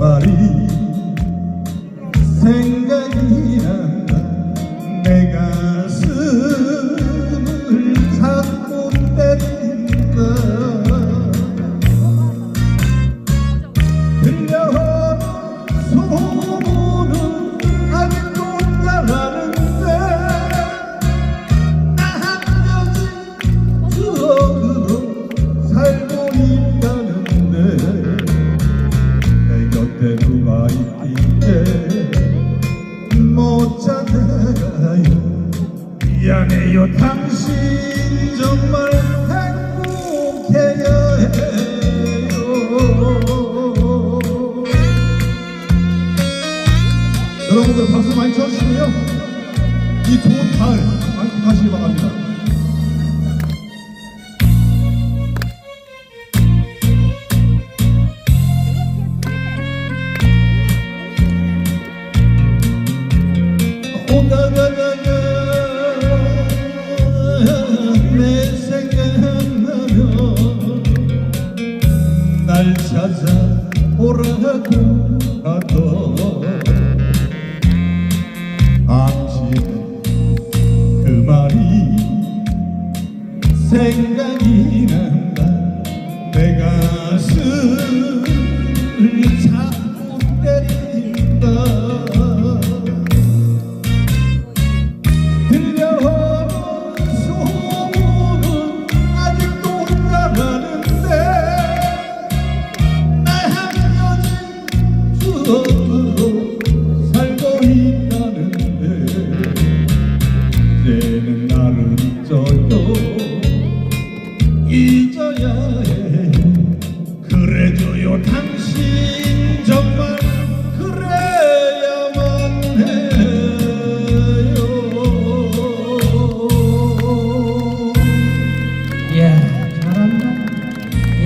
말이 내 곁에 누가 있기에 못 찾아가요. 미안해요 당신. 정말 행복해야 해요. 여러분들 박수 많이 쳐주시고요. 이 좋은 가을 만끽하시기 바랍니다 찾아오라고 하던 당신의 그 말이 생각이 난다. 내 가슴을 차 당신 정말